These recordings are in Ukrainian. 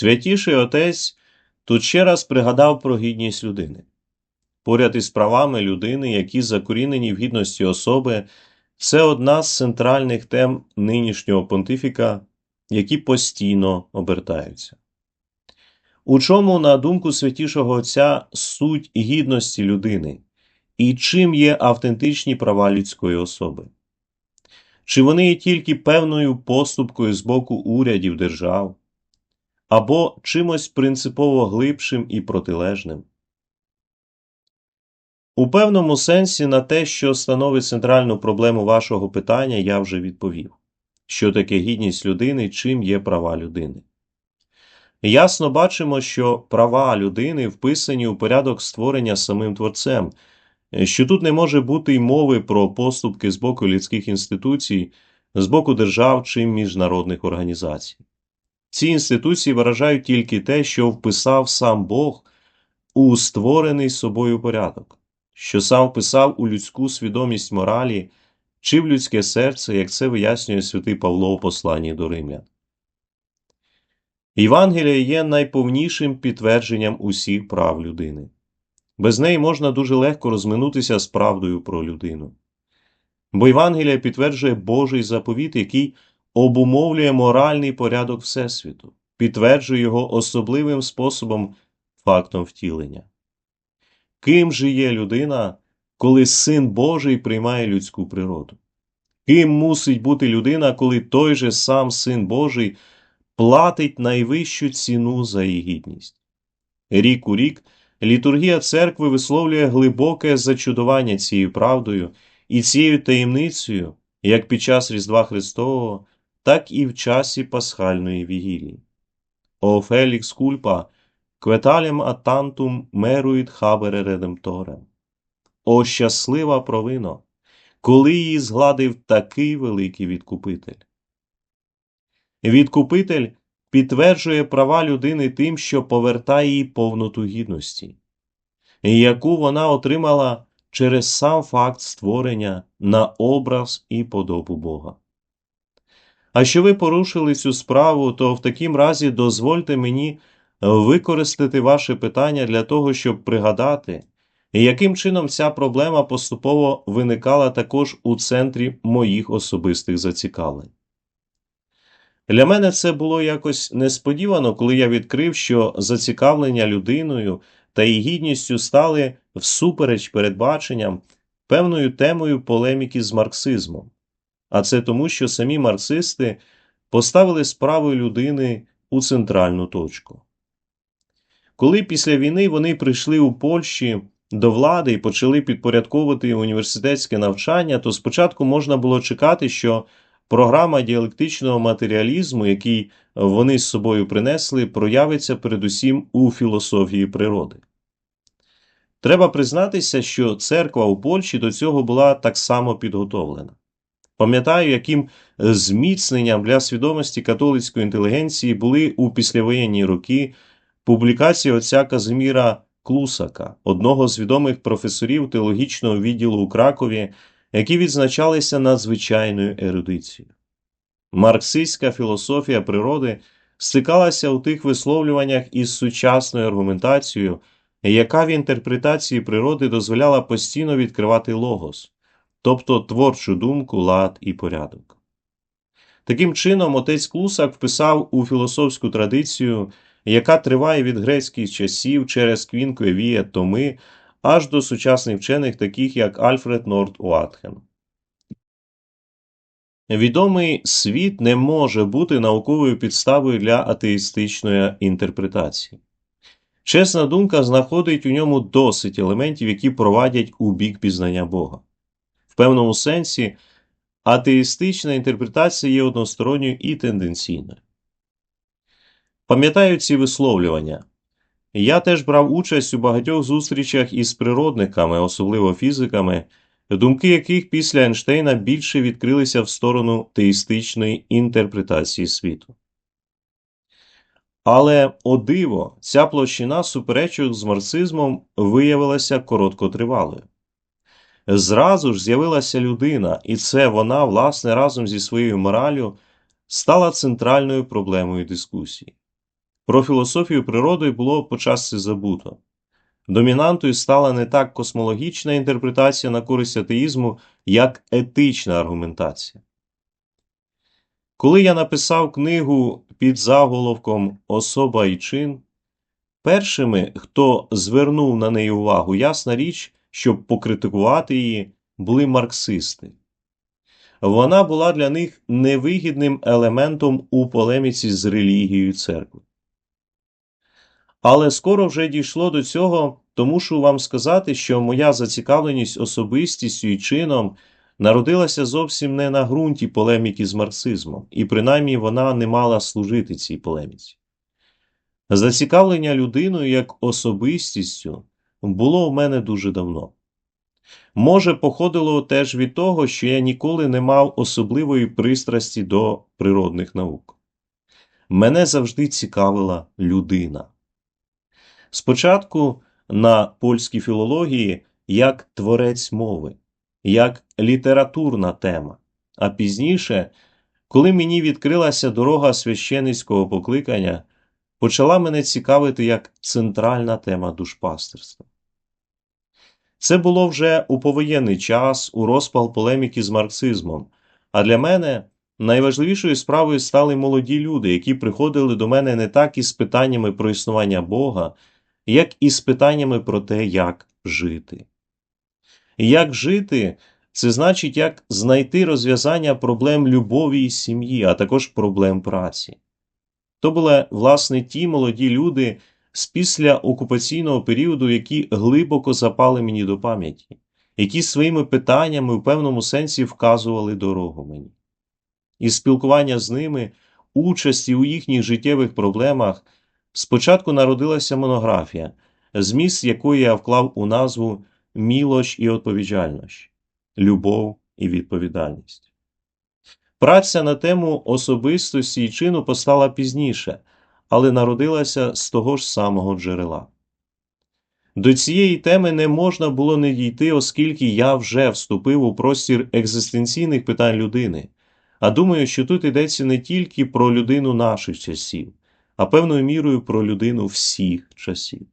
Святіший отець тут ще раз пригадав про гідність людини. Поряд із правами людини, які закорінені в гідності особи, це одна з центральних тем нинішнього понтифіка, які постійно обертаються. У чому, на думку святішого Отця, суть гідності людини і чим є автентичні права людської особи? Чи вони є тільки певною поступкою з боку урядів держав, або чимось принципово глибшим і протилежним? У певному сенсі на те, що становить центральну проблему вашого питання, я вже відповів. Що таке гідність людини, чим є права людини? Ясно бачимо, що права людини вписані у порядок створення самим творцем, що тут не може бути й мови про поступки з боку людських інституцій, з боку держав чи міжнародних організацій. Ці інституції виражають тільки те, що вписав сам Бог у створений собою порядок, що сам вписав у людську свідомість моралі чи в людське серце, як це вияснює святий Павло у посланні до римлян. Євангелія є найповнішим підтвердженням усіх прав людини. Без неї можна дуже легко розминутися з правдою про людину. Бо Євангелія підтверджує Божий заповіт, який обумовлює моральний порядок Всесвіту, підтверджує його особливим способом, фактом втілення. Ким же є людина, коли Син Божий приймає людську природу? Ким мусить бути людина, коли той же сам Син Божий платить найвищу ціну за її гідність? Рік у рік літургія церкви висловлює глибоке зачудування цією правдою і цією таємницею, як під час Різдва Христового, так і в часі Пасхальної вігілії. О Фелікс Кульпа, кветалем атантум меруїт хабере редемторем. О щаслива провино, коли її згладив такий великий відкупитель. Відкупитель підтверджує права людини тим, що повертає їй повноту гідності, яку вона отримала через сам факт створення на образ і подобу Бога. А що ви порушили цю справу, то в такім разі дозвольте мені використати ваше питання для того, щоб пригадати, яким чином ця проблема поступово виникала також у центрі моїх особистих зацікавлень. Для мене це було якось несподівано, коли я відкрив, що зацікавлення людиною та її гідністю стали всупереч передбаченням певною темою полеміки з марксизмом. А це тому, що самі марксисти поставили справу людини у центральну точку. Коли після війни вони прийшли у Польщі до влади і почали підпорядковувати університетське навчання, то спочатку можна було чекати, що програма діалектичного матеріалізму, який вони з собою принесли, проявиться передусім у філософії природи. Треба признатися, що церква у Польщі до цього була так само підготовлена. Пам'ятаю, яким зміцненням для свідомості католицької інтелігенції були у післявоєнні роки публікації отця Казиміра Клусака, одного з відомих професорів теологічного відділу у Кракові, які відзначалися надзвичайною ерудицією. Марксистська філософія природи стикалася у тих висловлюваннях із сучасною аргументацією, яка в інтерпретації природи дозволяла постійно відкривати логос, тобто творчу думку, лад і порядок. Таким чином, отець Клусак вписав у філософську традицію, яка триває від грецьких часів через Квінку Евія Томи аж до сучасних вчених, таких як Альфред Норд Уатхен. Відомий світ не може бути науковою підставою для атеїстичної інтерпретації. Чесна думка знаходить у ньому досить елементів, які провадять у бік пізнання Бога. В певному сенсі атеїстична інтерпретація є односторонньою і тенденційною. Пам'ятаю ці висловлювання. Я теж брав участь у багатьох зустрічах із природниками, особливо фізиками, думки яких після Ейнштейна більше відкрилися в сторону теїстичної інтерпретації світу. Але, о диво, ця площина суперечок з марксизмом виявилася короткотривалою. Зразу ж з'явилася людина, і це вона, власне, разом зі своєю моралю стала центральною проблемою дискусії. Про філософію природи було почасти забуто. Домінантою стала не так космологічна інтерпретація на користь атеїзму, як етична аргументація. Коли я написав книгу під заголовком Особа і чин, першими, хто звернув на неї увагу, ясна річ, щоб покритикувати її, були марксисти. Вона була для них невигідним елементом у полеміці з релігією церкви. Але скоро вже дійшло до цього, то мушу вам сказати, що моя зацікавленість особистістю і чином народилася зовсім не на ґрунті полеміки з марксизмом, і принаймні вона не мала служити цій полеміці. Зацікавлення людиною як особистістю було в мене дуже давно. Може, походило теж від того, що я ніколи не мав особливої пристрасті до природних наук. Мене завжди цікавила людина. Спочатку на польській філології як творець мови, як літературна тема, а пізніше, коли мені відкрилася дорога священицького покликання, почала мене цікавити як центральна тема душпастерства. Це було вже у повоєнний час, у розпал полеміки з марксизмом, а для мене найважливішою справою стали молоді люди, які приходили до мене не так із питаннями про існування Бога, як і з питаннями про те, як жити. Як жити це значить, як знайти розв'язання проблем любові і сім'ї, а також проблем праці. То були, власне, ті молоді люди з після окупаційного періоду, які глибоко запали мені до пам'яті, які своїми питаннями в певному сенсі вказували дорогу мені. І спілкування з ними, участі у їхніх життєвих проблемах спочатку народилася монографія, зміст якої я вклав у назву Мілоч і відповідальність, любов і відповідальність. Праця на тему особистості і чину постала пізніше, але народилася з того ж самого джерела. До цієї теми не можна було не дійти, оскільки я вже вступив у простір екзистенційних питань людини, а думаю, що тут йдеться не тільки про людину наших часів, а певною мірою про людину всіх часів.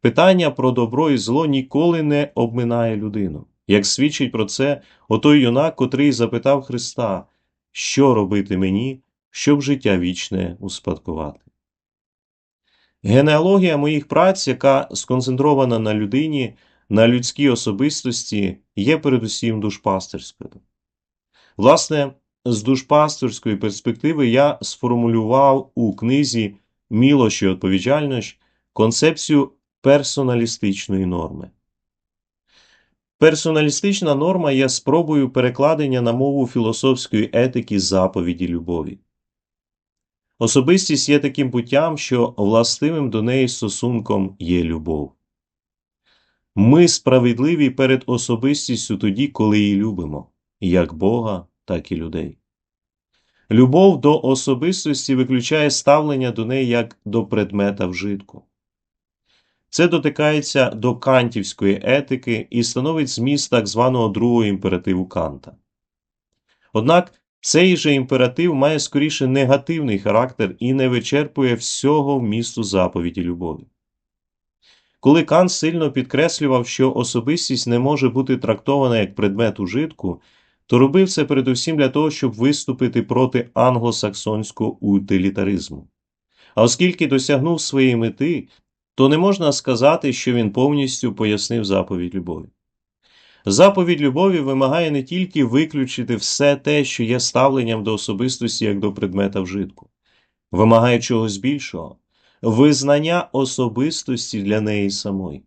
Питання про добро і зло ніколи не обминає людину, як свідчить про це отой юнак, котрий запитав Христа, що робити мені, щоб життя вічне успадкувати. Генеалогія моїх праць, яка сконцентрована на людині, на людській особистості, є передусім душпастерською. Власне, з душпастерської перспективи я сформулював у книзі Мілощ і відповідальність концепцію персоналістичної норми. Персоналістична норма є спробою перекладення на мову філософської етики заповіді любові. Особистість є таким путтям, що властивим до неї стосунком є любов. Ми справедливі перед особистістю тоді, коли її любимо, як Бога, так і людей. Любов до особистості виключає ставлення до неї як до предмета вжитку. Це дотикається до кантівської етики і становить зміст так званого другого імперативу Канта. Однак цей же імператив має скоріше негативний характер і не вичерпує всього вмісту заповіді любові. Коли Кант сильно підкреслював, що особистість не може бути трактована як предмет ужитку, то робив це передусім для того, щоб виступити проти англосаксонського утилітаризму. А оскільки досягнув своєї мети, то не можна сказати, що він повністю пояснив заповідь любові. Заповідь любові вимагає не тільки виключити все те, що є ставленням до особистості як до предмета вжитку, вимагає чогось більшого визнання особистості для неї самої.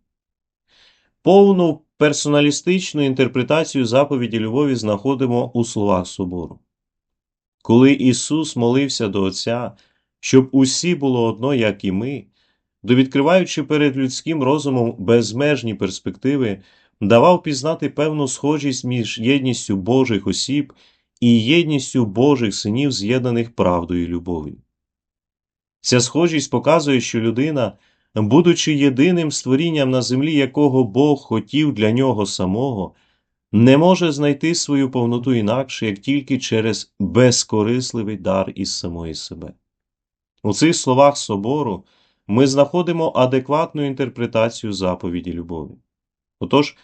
Повну персоналістичну інтерпретацію заповіді любові знаходимо у словах собору. Коли Ісус молився до Отця, щоб усі було одно, як і ми, довідкриваючи перед людським розумом безмежні перспективи, давав пізнати певну схожість між єдністю Божих осіб і єдністю Божих синів, з'єднаних правдою і любов'ю. Ця схожість показує, що людина, будучи єдиним створінням на землі, якого Бог хотів для нього самого, не може знайти свою повноту інакше, як тільки через безкорисливий дар із самої себе. У цих словах собору ми знаходимо адекватну інтерпретацію заповіді любові. Отож,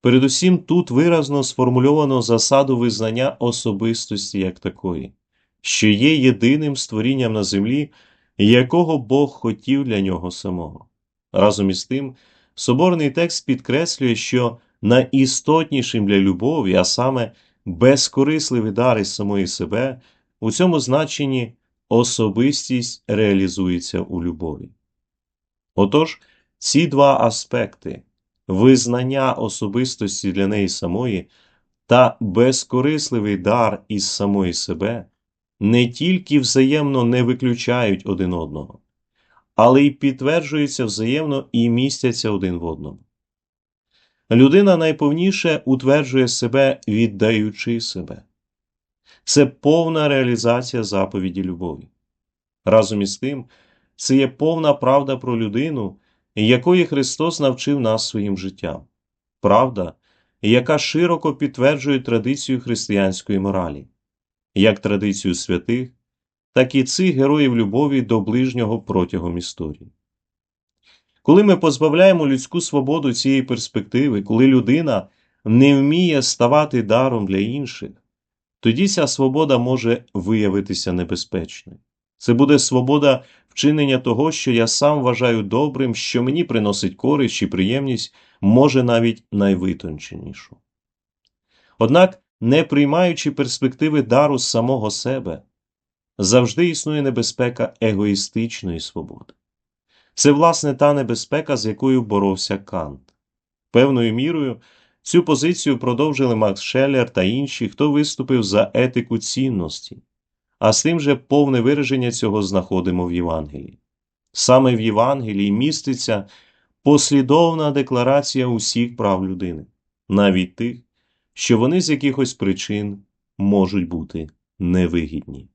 передусім тут виразно сформульовано засаду визнання особистості як такої, що є єдиним створінням на землі, якого Бог хотів для нього самого. Разом із тим, соборний текст підкреслює, що найістотнішим для любові, а саме безкорисливий дар із самої себе, у цьому значенні особистість реалізується у любові. Отож, ці два аспекти визнання особистості для неї самої та безкорисливий дар із самої себе не тільки взаємно не виключають один одного, але й підтверджуються взаємно і містяться один в одному. Людина найповніше утверджує себе, віддаючи себе. Це повна реалізація заповіді любові. Разом із тим, це є повна правда про людину, якої Христос навчив нас своїм життям. Правда, яка широко підтверджує традицію християнської моралі, як традицію святих, так і цих героїв любові до ближнього протягом історії. Коли ми позбавляємо людську свободу цієї перспективи, коли людина не вміє ставати даром для інших, тоді ця свобода може виявитися небезпечною. Це буде свобода вчинення того, що я сам вважаю добрим, що мені приносить користь чи приємність, може навіть найвитонченішу. Однак, не приймаючи перспективи дару самого себе, завжди існує небезпека егоїстичної свободи. Це, власне, та небезпека, з якою боровся Кант. Певною мірою цю позицію продовжили Макс Шеллер та інші, хто виступив за етику цінності, а з тим же повне вираження цього знаходимо в Євангелії. Саме в Євангелії міститься послідовна декларація усіх прав людини, навіть тих, що вони з якихось причин можуть бути невигідні.